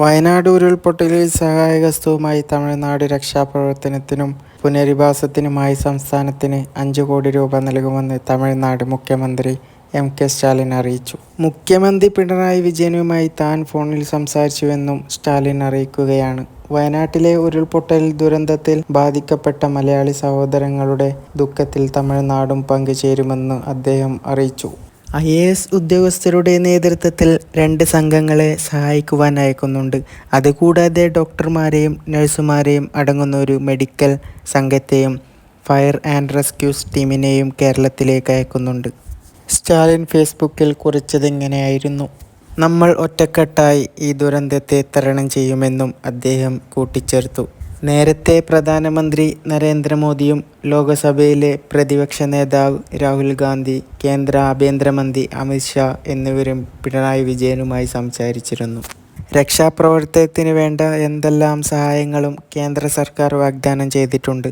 വയനാട് ഉരുൾപൊട്ടലിൽ സഹായഹസ്തവുമായി തമിഴ്നാട് രക്ഷാപ്രവർത്തനത്തിനും പുനരധിവാസത്തിനുമായി സംസ്ഥാനത്തിന് അഞ്ച് കോടി രൂപ നൽകുമെന്ന് തമിഴ്നാട് മുഖ്യമന്ത്രി എം കെ സ്റ്റാലിൻ അറിയിച്ചു. മുഖ്യമന്ത്രി പിണറായി വിജയനുമായി താൻ ഫോണിൽ സംസാരിച്ചുവെന്നും സ്റ്റാലിൻ അറിയിക്കുകയാണ്. വയനാട്ടിലെ ഉരുൾപൊട്ടൽ ദുരന്തത്തിൽ ബാധിക്കപ്പെട്ട മലയാളി സഹോദരങ്ങളുടെ ദുഃഖത്തിൽ തമിഴ്നാടും പങ്കുചേരുമെന്ന് അദ്ദേഹം അറിയിച്ചു. ഐ എ എസ് ഉദ്യോഗസ്ഥരുടെ നേതൃത്വത്തിൽ രണ്ട് സംഘങ്ങളെ സഹായിക്കുവാൻ അയക്കുന്നുണ്ട്. അതുകൂടാതെ ഡോക്ടർമാരെയും നഴ്സുമാരെയും അടങ്ങുന്ന ഒരു മെഡിക്കൽ സംഘത്തെയും ഫയർ ആൻഡ് റെസ്ക്യൂസ് ടീമിനെയും കേരളത്തിലേക്ക് അയക്കുന്നുണ്ട്. സ്റ്റാലിൻ ഫേസ്ബുക്കിൽ കുറിച്ചതിങ്ങനെയായിരുന്നു നമ്മൾ ഒറ്റക്കെട്ടായി ഈ ദുരന്തത്തെ തരണം ചെയ്യുമെന്നും അദ്ദേഹം കൂട്ടിച്ചേർത്തു. നേരത്തെ പ്രധാനമന്ത്രി നരേന്ദ്രമോദിയും ലോകസഭയിലെ പ്രതിപക്ഷ നേതാവ് രാഹുൽ ഗാന്ധി കേന്ദ്ര ആഭ്യന്തരമന്ത്രി അമിത്ഷാ എന്നിവരും പിണറായി വിജയനുമായി സംസാരിച്ചിരുന്നു. രക്ഷാപ്രവർത്തനത്തിന് വേണ്ട എന്തെല്ലാം സഹായങ്ങളും കേന്ദ്ര സർക്കാർ വാഗ്ദാനം ചെയ്തിട്ടുണ്ട്.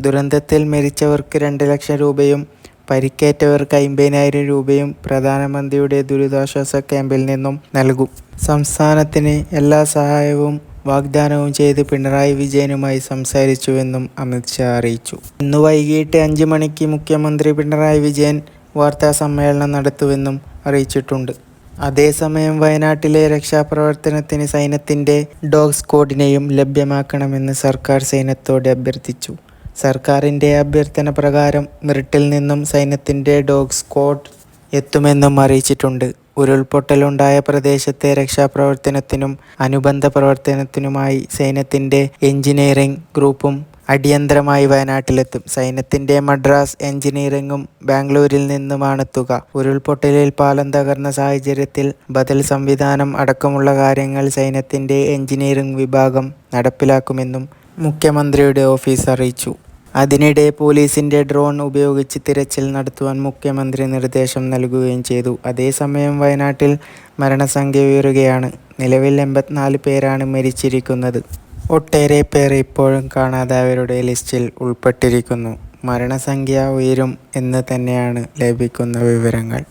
ദുരന്തത്തിൽ മരിച്ചവർക്ക് രണ്ട് ലക്ഷം രൂപയും പരിക്കേറ്റവർക്ക് അമ്പതിനായിരം രൂപയും പ്രധാനമന്ത്രിയുടെ ദുരിതാശ്വാസ ക്യാമ്പിൽ നിന്നും നൽകും. സംസ്ഥാനത്തിന് എല്ലാ സഹായവും വാഗ്ദാനവും ചെയ്ത് പിണറായി വിജയനുമായി സംസാരിച്ചുവെന്നും അമിത്ഷാ അറിയിച്ചു. ഇന്ന് വൈകിട്ട് അഞ്ച് മണിക്ക് മുഖ്യമന്ത്രി പിണറായി വിജയൻ വാർത്താ സമ്മേളനം നടത്തുമെന്നും അറിയിച്ചിട്ടുണ്ട്. അതേസമയം വയനാട്ടിലെ രക്ഷാപ്രവർത്തനത്തിന് സൈന്യത്തിന്റെ ഡോഗ് സ്ക്വാഡിനെയും ലഭ്യമാക്കണമെന്ന് സർക്കാർ സൈന്യത്തോട് അഭ്യർത്ഥിച്ചു. സർക്കാരിന്റെ അഭ്യർത്ഥന പ്രകാരം മിറിട്ടിൽ നിന്നും സൈന്യത്തിന്റെ ഡോഗ് സ്ക്വാഡ് എത്തുമെന്നും അറിയിച്ചിട്ടുണ്ട്. ഉരുൾപൊട്ടലുണ്ടായ പ്രദേശത്തെ രക്ഷാപ്രവർത്തനത്തിനും അനുബന്ധ പ്രവർത്തനത്തിനുമായി സൈന്യത്തിന്റെ എഞ്ചിനീയറിംഗ് ഗ്രൂപ്പും അടിയന്തരമായി വയനാട്ടിലെത്തും. സൈന്യത്തിന്റെ മദ്രാസ് എഞ്ചിനീയറിംഗും ബാംഗ്ലൂരിൽ നിന്നുമാണ് തുക. ഉരുൾപൊട്ടലിൽ പാലം തകർന്ന സാഹചര്യത്തിൽ ബദൽ സംവിധാനം അടക്കമുള്ള കാര്യങ്ങൾ സൈന്യത്തിന്റെ എഞ്ചിനീയറിംഗ് വിഭാഗം നടപ്പിലാക്കുമെന്നും മുഖ്യമന്ത്രിയുടെ ഓഫീസ് അറിയിച്ചു. അതിനിടെ പോലീസിന്റെ ഡ്രോൺ ഉപയോഗിച്ച് തിരച്ചിൽ നടത്തുവാൻ മുഖ്യമന്ത്രി നിർദ്ദേശം നൽകുകയും ചെയ്തു. അതേസമയം വയനാട്ടിൽ മരണസംഖ്യ ഉയരുകയാണ്. നിലവിൽ എൺപത്തിനാല് പേരാണ് മരിച്ചിരിക്കുന്നത്. ഒട്ടേറെ പേർ ഇപ്പോഴും കാണാതായവരുടെ ലിസ്റ്റിൽ ഉൾപ്പെട്ടിരിക്കുന്നു. മരണസംഖ്യ ഉയരും എന്ന് തന്നെയാണ് ലഭിക്കുന്ന വിവരങ്ങൾ.